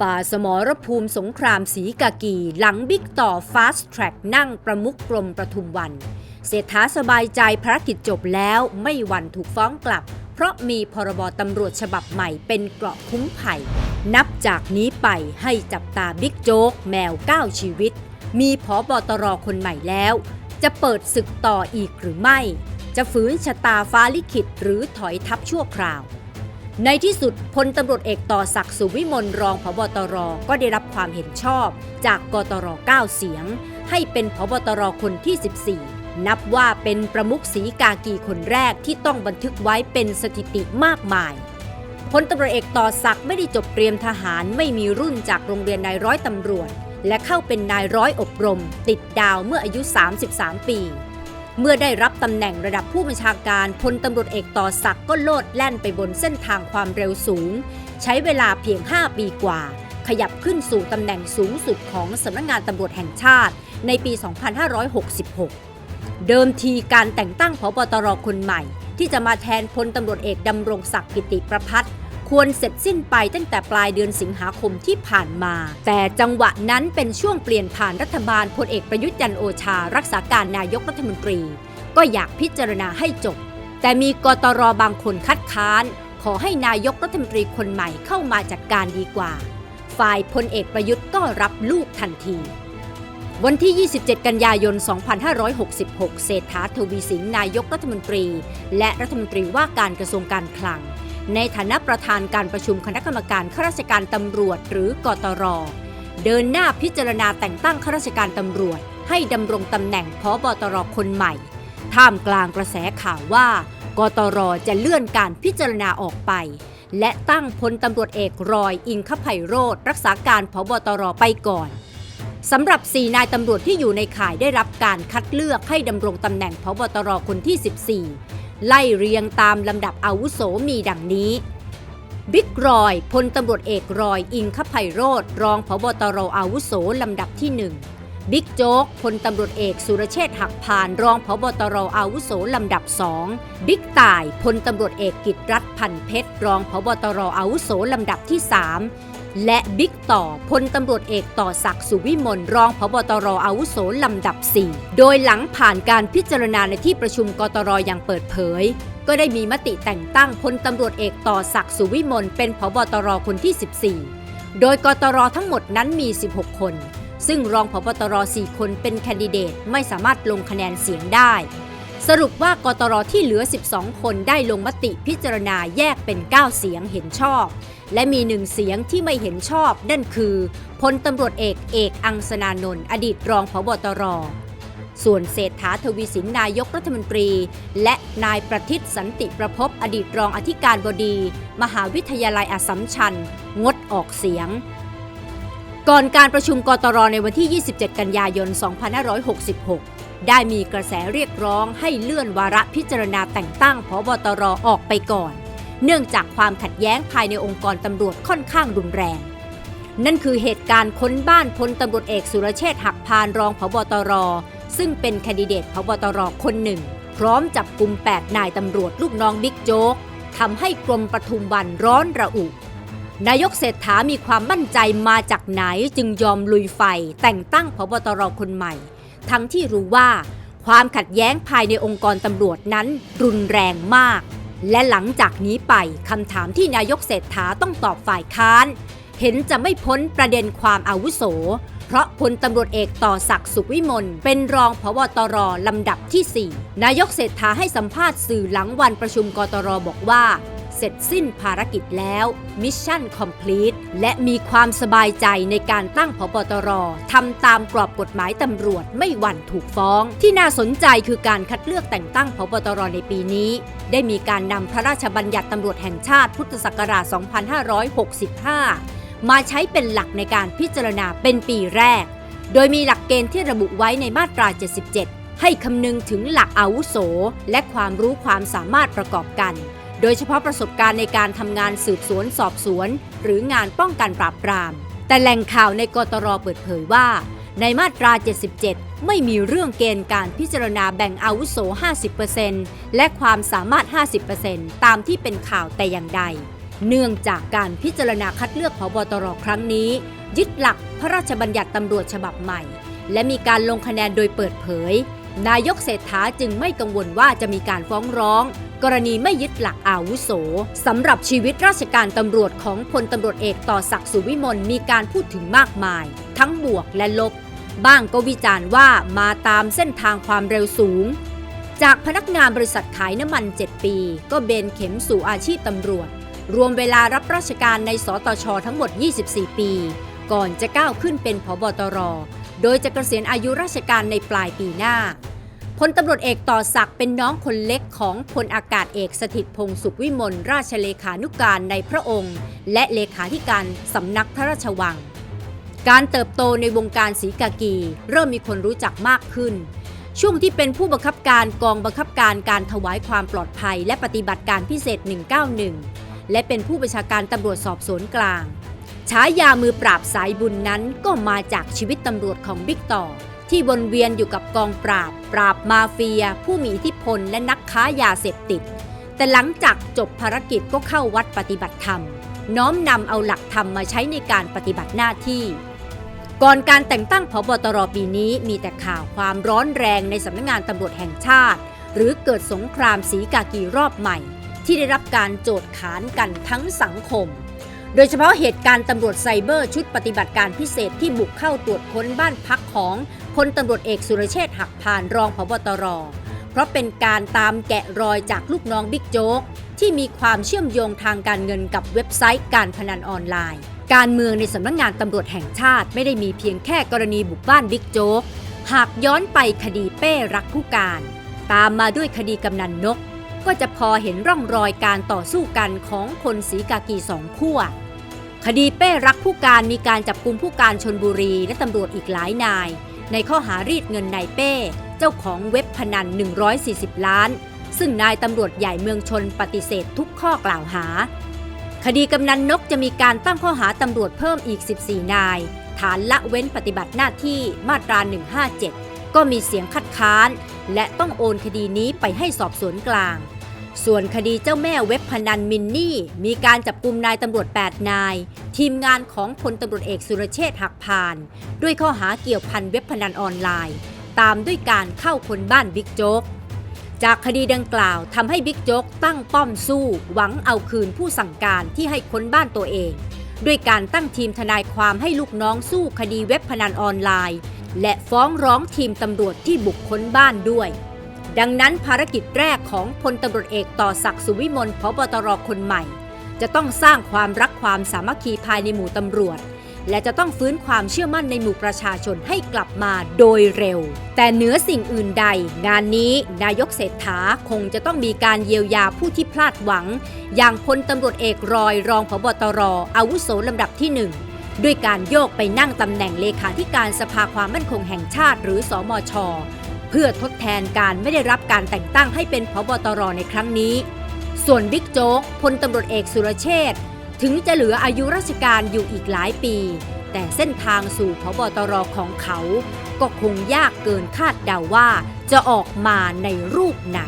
ฝ่าสมรภูมิสงครามสีกากีหลังบิ๊กต่อฟาสต์แทร็กนั่งประมุขกรมประทุมวัน เศรษฐาสบายใจภารกิจจบแล้วไม่หวั่นถูกฟ้องกลับ เพราะมีพรบตำรวจฉบับใหม่เป็นเกราะคุ้มภัย นับจากนี้ไปให้จับตาบิ๊กโจ๊กแมว 9 ชีวิต มีผอบอตรคนใหม่แล้ว จะเปิดศึกต่ออีกหรือไม่ จะฝืนชะตาฟ้าลิขิตหรือถอยทับชั่วคราว ในที่สุดพลตำรวจเอกต่อศักดิ์สุวิมลรองพบตรก็ได้รับความเห็นชอบ จากกตร9เสียง ให้เป็นพบตรคนที่ 14 นับว่าเป็นประมุขสีกากีคนแรกที่ต้องบันทึกไว้เป็นสถิติมากมายพลตำรวจเอกต่อศักดิ์ไม่ได้จบเตรียมทหารไม่มีรุ่นจากโรงเรียนนายร้อยตำรวจ และเข้าเป็นนายร้อยอบรม ติดดาวเมื่ออายุ 33 ปี เมื่อได้รับตำแหน่งระดับผู้บัญชาการพลตำรวจเอกต่อศักดิ์ก็โลดแล่นไปบนเส้นทางความเร็วสูง ใช้เวลาเพียง 5 ปีกว่า ขยับขึ้นสู่ตำแหน่งสูงสุดของสำนักงานตำรวจแห่งชาติ ในปี 2566 เดิมทีการแต่งตั้งพบตรคนใหม่ ที่จะมาแทนพลตำรวจเอกดำรงศักดิ์กิติประพัฒน์ ควรเสร็จสิ้นไปตั้งแต่ปลายเดือนสิงหาคมที่ผ่านมา แต่จังหวะนั้นเป็นช่วงเปลี่ยนผ่านรัฐบาลพลเอกประยุทธ์จันโอชา รักษาการนายกรัฐมนตรี ก็อยากพิจารณาให้จบ แต่มีกตรบางคนคัดค้าน ขอให้นายกรัฐมนตรีคนใหม่เข้ามาจัดการดีกว่า ฝ่ายพลเอกประยุทธ์ก็รับลูกทันทีวันที่ 27 กันยายน 2566 เศรษฐาทวีสินนายกรัฐมนตรี และรัฐมนตรีว่าการกระทรวงการคลัง ในฐานะประธานการประชุมคณะกรรมการข้าราชการตำรวจหรือกตร เดินหน้าพิจารณาแต่งตั้งข้าราชการตำรวจ ให้ดำรงตำแหน่งพบตรคนใหม่ ท่ามกลางกระแสข่าวว่ากตรจะเลื่อนการพิจารณาออกไป และตั้งพลตำรวจเอกรอยอิงคภัยโรธรักษาการพบตรไปก่อนสำหรับ 4 นายตำรวจที่อยู่ในข่ายได้รับการคัดเลือกให้ดำรงตำแหน่งพบตรคนที่ 14 ไล่เรียงตามลำดับอาวุโสมีดังนี้ บิ๊กรอยพลตำรวจเอกรอยอิงคภัยโรธรองพบตรอาวุโสลำดับที่1บิ๊กโจ๊กพลตำรวจเอกสุรเชษฐ์หักพานรองพบตรอาวุโสลำดับ2บิ๊กต่ายพลตำรวจเอกกิตรัฐพันเพชรรองพบตรอาวุโสลำดับที่3 และบิ๊กต่อพลตำรวจเอกต่อศักดิ์สุวิมลรองพบตรอาวุโสลำดับ 4 โดยหลังผ่านการพิจารณาในที่ประชุมกตรอย่างเปิดเผย ก็ได้มีมติแต่งตั้งพลตำรวจเอกต่อศักดิ์สุวิมลเป็นพบตรคนที่ 14 โดยกตรทั้งหมดนั้นมี 16 คน ซึ่งรองพบตร4คนเป็นแคนดิเดตไม่สามารถลงคะแนนเสียงได้ สรุปว่ากตรที่เหลือ 12 คนได้ลงมติพิจารณาแยกเป็น 9 เสียงเห็นชอบ และมีหนึ่งเสียงที่ไม่เห็นชอบ นั่นคือพลตำรวจเอกเอกอังสนานนท์อดีตรองพบตร ส่วนเศรษฐาทวีสินนายกรัฐมนตรี และนายประทิษสันติประพบอดีตรองอธิการบดี มหาวิทยาลัยอัสสัมชัญ งดออกเสียงก่อนการประชุมกตรในวันที่ 27 กันยายน 2566 ได้มีกระแสเรียกร้องให้เลื่อนวาระพิจารณาแต่งตั้งพบตรออกไปก่อน เนื่องจากความขัดแย้งภายในองค์กรตำรวจค่อนข้างรุนแรง นั่นคือเหตุการณ์ค้นบ้านพลตำรวจเอกสุรเชษฐ์หักพานรองพบตร ซึ่งเป็นแคนดิเดตพบตรคนหนึ่ง พร้อมจับกลุ่ม8นายตำรวจลูกน้องบิ๊กโจ๊กทำให้กรมปทุมวันร้อนระอุนายกเศรษฐามีความมั่นใจมาจากไหนจึงยอมลุยไฟแต่งตั้งพบตรคนใหม่ ทั้งที่รู้ว่า ความขัดแย้งภายในองค์กรตำรวจนั้นรุนแรงมาก และหลังจากนี้ไปคำถามที่นายกเศรษฐาต้องตอบฝ่ายค้าน เห็นจะไม่พ้นประเด็นความอาวุโส เพราะพลตำรวจเอกต่อศักดิ์สุขวิมลเป็นรองพบตรลำดับที่ 4 นายกเศรษฐาให้สัมภาษณ์สื่อหลังวันประชุมกตรบอกว่า ร็จสิ้นภารกิจแล้วมิชชั่นคอมพลีทและมีความสบายใจในการตั้งพบตรทำตามกรอบกฎหมายตำรวจไม่หวั่นถูกฟ้อง ที่น่าสนใจคือการคัดเลือกแต่งตั้งพบตรในปีนี้ ได้มีการนำพระราชบัญญัติตำรวจแห่งชาติพุทธศักราช 2565 มาใช้เป็นหลักในการพิจารณาเป็นปีแรก โดยมีหลักเกณฑ์ที่ระบุไว้ในมาตรา 77ให้คำนึงถึงหลักอาวุโส และความรู้ความสามารถประกอบกัน โดยเฉพาะประสบการณ์ในการทำงานสืบสวนสอบสวน หรืองานป้องกันปราบปราม แต่แหล่งข่าวในกตรเปิดเผยว่า ในมาตรา 77 ไม่มีเรื่องเกณฑ์การพิจารณาแบ่งอาวุโส 50%และความสามารถ 50%ตามที่เป็นข่าวแต่อย่างใด เนื่องจากการพิจารณาคัดเลือกผบตรครั้งนี้ ยึดหลักพระราชบัญญัติตำรวจฉบับใหม่ และมีการลงคะแนนโดยเปิดเผย นายกเศรษฐาจึงไม่กังวลว่าจะมีการฟ้องร้อง กรณีไม่ยึดหลักอาวุโสสำหรับชีวิตราชการตำรวจของพลตำรวจเอกต่อศักดิ์สุวิมลมีการพูดถึงมากมาย ทั้งบวกและลบ บ้างก็วิจารณ์ว่ามาตามเส้นทางความเร็วสูง จากพนักงานบริษัทขายน้ำมัน 7 ปี ก็เบนเข็มสู่อาชีพตำรวจ รวมเวลารับราชการในสตชทั้งหมด 24 ปี ก่อนจะก้าวขึ้นเป็นผบตร โดยจะเกษียณอายุราชการในปลายปีหน้า พลตำรวจเอกต่อศักดิ์เป็นน้องคนเล็กของพลอากาศเอกสถิตพงศ์สุขวิมลราชเลขานุการในพระองค์ และเลขาธิการสำนักพระราชวัง การเติบโตในวงการสีกากี เริ่มมีคนรู้จักมากขึ้น ช่วงที่เป็นผู้บังคับการกองบังคับการการถวายความปลอดภัย และปฏิบัติการพิเศษ 191 และเป็นผู้บัญชาการตำรวจสอบสวนกลางฉายามือปราบสายบุญนั้นก็มาจากชีวิตตำรวจของบิ๊กต่อ ที่วนเวียนอยู่กับกองปราบ ปราบมาเฟีย ผู้มีอิทธิพลและนักค้ายาเสพติด แต่หลังจากจบภารกิจก็เข้าวัดปฏิบัติธรรม น้อมนำเอาหลักธรรมมาใช้ในการปฏิบัติหน้าที่ ก่อนการแต่งตั้งผบตรปีนี้มีแต่ข่าวความร้อนแรงในสำนักงานตำรวจแห่งชาติ หรือเกิดสงครามสีกากีรอบใหม่ ที่ได้รับการโจทย์ขานกันทั้งสังคม โดยเฉพาะเหตุการณ์ตำรวจไซเบอร์ชุดปฏิบัติการพิเศษที่บุกเข้าตรวจค้นบ้านพักของพลตำรวจเอกสุรเชษฐ์หักพานรองผบตร เพราะเป็นการตามแกะรอยจากลูกน้องบิ๊กโจ๊กที่มีความเชื่อมโยงทางการเงินกับเว็บไซต์การพนันออนไลน์ การเมืองในสำนักงงานตำรวจแห่งชาติไม่ได้มีเพียงแค่กรณีบุกบ้านบิ๊กโจ๊ก หากย้อนไปคดีเป้รักผู้การ ตามมาด้วยคดีกำนันนก ก็จะพอเห็นร่องรอยการต่อสู้กันของคนสีกากีสองขั้ว คดีเป้รักผู้การมีการจับกลุ่มผู้การชนบุรีและตำรวจอีกหลายนาย ในข้อหารีดเงินนายเป้ เจ้าของเว็บพนัน 140 ล้าน ซึ่งนายตำรวจใหญ่เมืองชนปฏิเสธทุกข้อกล่าวหา คดีกำนันนกจะมีการตั้งข้อหาตำรวจเพิ่มอีก 14 นาย ฐานละเว้นปฏิบัติหน้าที่มาตรา 157 ก็มีเสียงคัดค้าน และต้องโอนคดีนี้ไปให้สอบสวนกลาง ส่วนคดีเจ้าแม่เว็บพนันมินนี่ มีการจับกลุ่มนายตำรวจ 8 นาย ทีมงานของพลตำรวจเอกสุรเชษฐ์หักพาน ด้วยข้อหาเกี่ยวพันเว็บพนันออนไลน์ ตามด้วยการเข้าคนบ้านบิ๊กโจ๊ก จากคดีดังกล่าวทำให้บิ๊กโจ๊กตั้งป้อมสู้ หวังเอาคืนผู้สั่งการที่ให้ค้นบ้านตัวเอง ด้วยการตั้งทีมทนายความให้ลูกน้องสู้คดีเว็บพนันออนไลน์ และฟ้องร้องทีมตำรวจที่บุกค้นบ้านด้วย ดังนั้นภารกิจแรกของพลตำรวจเอกต่อศักดิ์สุวิมลพบตรคนใหม่ จะต้องสร้างความรักความสามัคคีภายในหมู่ตำรวจ และจะต้องฟื้นความเชื่อมั่นในหมู่ประชาชนให้กลับมาโดยเร็ว แต่เหนือสิ่งอื่นใด งานนี้นายกเศรษฐาคงจะต้องมีการเยียวยาผู้ที่พลาดหวัง อย่างพลตำรวจเอกรอยรองผบตรอาวุโสลำดับที่หนึ่งด้วยการโยกไปนั่งตำแหน่งเลขาธิการสภาความมั่นคงแห่งชาติหรือสอมช พื่อทดแทนการไม่ได้รับการแต่งตั้งให้เป็นพบตรในครั้งนี้ ส่วนบิ๊กโจ๊กพลตำรวจเอกสุรเชษฐ์ถึงจะเหลืออายุราชการอยู่อีกหลายปี แต่เส้นทางสู่พบตรของเขา ก็คงยากเกินคาดเดาว่าจะออกมาในรูปไหน